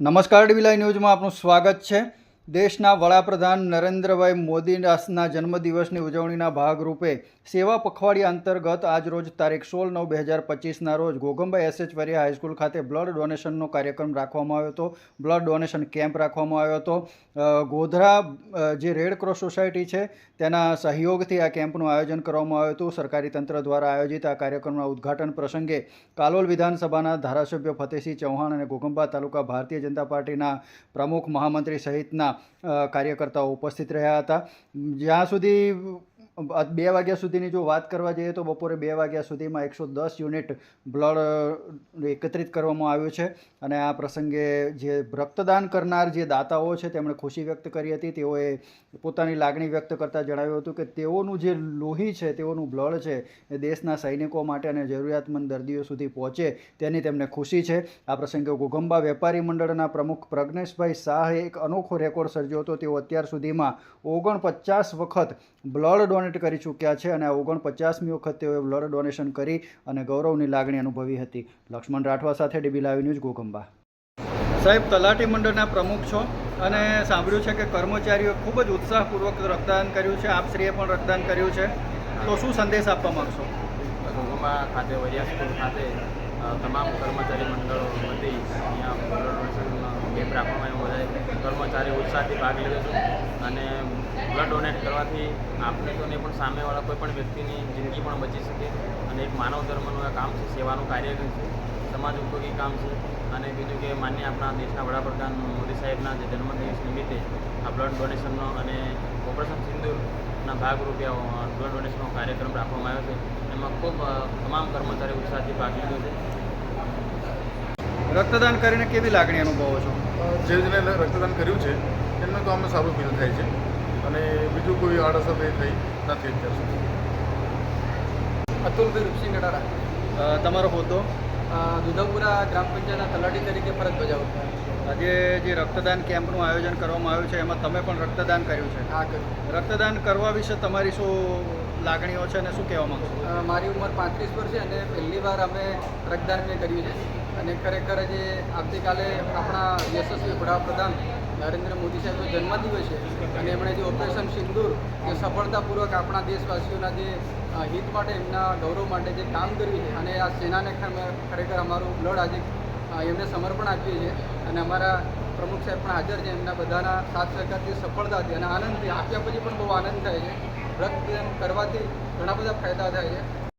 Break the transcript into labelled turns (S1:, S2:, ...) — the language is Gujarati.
S1: નમસ્કાર ડીવીલાઈ ન્યૂઝમાં આપનું સ્વાગત છે. દેશના વડાપ્રધાન નરેન્દ્રભાઈ મોદીના જન્મદિવસની ઉજવણીના ભાગરૂપે સેવા પખવાડિયા અંતર્ગત આજરોજ તારીખ સોળ નવ બે હજાર પચીસના રોજ Goghamba S H Variya high school ખાતે બ્લડ ડોનેશનનો કાર્યક્રમ રાખવામાં આવ્યો હતો. બ્લડ ડોનેશન કેમ્પ રાખવામાં આવ્યો હતો. ગોધરા જે રેડ ક્રોસ સોસાયટી છે, તેના સહયોગથી આ કેમ્પનું આયોજન કરવામાં આવ્યું હતું. સરકારી તંત્ર દ્વારા આયોજિત આ કાર્યક્રમના ઉદ્ઘાટન પ્રસંગે કાલોલ વિધાનસભાના ધારાસભ્ય ફતેહસિંહ ચૌહાણ અને ગોગંબા તાલુકા ભારતીય જનતા પાર્ટીના પ્રમુખ મહામંત્રી સહિતના કાર્યકર્તાઓ ઉપસ્થિત રહ્યા હતા. જ્યાં સુધી બે વાગ્યા સુધીની જો વાત કરવા જઈએ તો બપોરે બે વાગ્યા સુધીમાં એકસો દસ યુનિટ બ્લડ એકત્રિત કરવામાં આવ્યું છે. અને આ પ્રસંગે જે રક્તદાન કરનાર જે દાતાઓ છે, તેમણે ખુશી વ્યક્ત કરી હતી. તેઓએ પોતાની લાગણી વ્યક્ત કરતાં જણાવ્યું હતું કે તેઓનું જે લોહી છે, તેઓનું બ્લડ છે, એ દેશના સૈનિકો માટે અને જરૂરિયાતમંદ દર્દીઓ સુધી પહોંચે તેની તેમને ખુશી છે. આ પ્રસંગે ઘોગંબા વેપારી મંડળના પ્રમુખ પ્રજ્ઞેશભાઈ શાહે એક અનોખો રેકોર્ડ સર્જ્યો હતો. તેઓ અત્યાર સુધીમાં ઓગણપચાસ વખત બ્લડ ડોનેટ કરી ચૂક્યા છે અને આ ઓગણપચાસમી વખત તેઓએ બ્લડ ડોનેશન કરી અને ગૌરવની લાગણી અનુભવી હતી. લક્ષ્મણ રાઠવા સાથે ડીબી લાઈવ ન્યૂઝ ગોગંબા. સાહેબ તલાટી મંડળના પ્રમુખ છો અને સાંભળ્યું છે કે કર્મચારીઓ ખૂબ જ ઉત્સાહપૂર્વક રક્તદાન કર્યું છે. આપશ્રીએ પણ રક્તદાન કર્યું છે. તો શું સંદેશ આપવા માગશો?
S2: ગોગંબા ખાતે વરિયા સ્કૂલ ખાતે તમામ કર્મચારી મંડળો વતી અહીંયા બ્લડ ડોનેશન કેમ્પ રાખવામાં આવ્યો બધા કર્મચારી ઉત્સાહથી ભાગ લીધો છે અને બ્લડ ડોનેટ કરવાથી આપણે તો નહીં પણ સામેવાળા કોઈ પણ વ્યક્તિની જિંદગી પણ બચી શકે અને એક માનવ ધર્મનું આ કામ છે, સેવાનું કાર્ય છે, સમાજ ઉપયોગી કામ છે. અને બીજું કે માન્ય આપણા દેશના વડાપ્રધાન મોદી સાહેબના જે જન્મદિવસ નિમિત્તે આ બ્લડ ડોનેશનનો અને ઓપરેશન સિંદૂરના ભાગરૂપે બ્લડ ડોનેશનનો કાર્યક્રમ રાખવામાં આવ્યો છે. એમાં ખૂબ તમામ કર્મચારી ઉત્સાહથી ભાગ લીધો છે.
S1: રક્તદાન કરીને કેવી લાગણી અનુભવો છો?
S3: જે જેને રક્તદાન કર્યું છે એમને તો અમને સારું ફીલ થાય છે. અને બીજું કોઈ આડઅસર એ થઈ નથી અત્યાર સુધી.
S4: અતુલભાઈ રૂપસિંહ ગડારા
S1: તમારો હોદ્દો?
S4: અ, દુધાપુરા ગ્રામ પંચાયતના તલાટી તરીકે ફરજ બજાવું.
S1: આજે જે રક્તદાન કેમ્પનું આયોજન કરવામાં આવ્યું છે એમાં તમે પણ રક્તદાન કર્યું છે?
S4: આ કર્યું.
S1: રક્તદાન કરવા વિશે તમારી શું લાગણીઓ છે અને શું કહેવા માંગશો?
S4: મારી ઉંમર પાંત્રીસ વર્ષ છે અને પહેલી વાર અમે રક્તદાન મેં કર્યું છે. અને ખરેખર જે આવતીકાલે આપણા યશસ્વી વડાપ્રધાન નરેન્દ્ર મોદી સાહેબનો જન્મદિવસ છે. અને એમણે જે ઓપરેશન સિંદૂર જે સફળતાપૂર્વક આપણા દેશવાસીઓના જે હિત માટે એમના ગૌરવ માટે જે કામ કર્યું છે અને આ સેનાને ખર- ખરેખર અમારું બ્લડ આજે એમને સમર્પણ આપીએ છીએ. અને અમારા પ્રમુખ સાહેબ પણ હાજર છે, એમના બધાના સાથ સહકારથી સફળતાથી અને આનંદથી, આપ્યા પછી પણ બહુ આનંદ થાય છે. રક્તદાન કરવાથી ઘણા બધા ફાયદા થાય છે.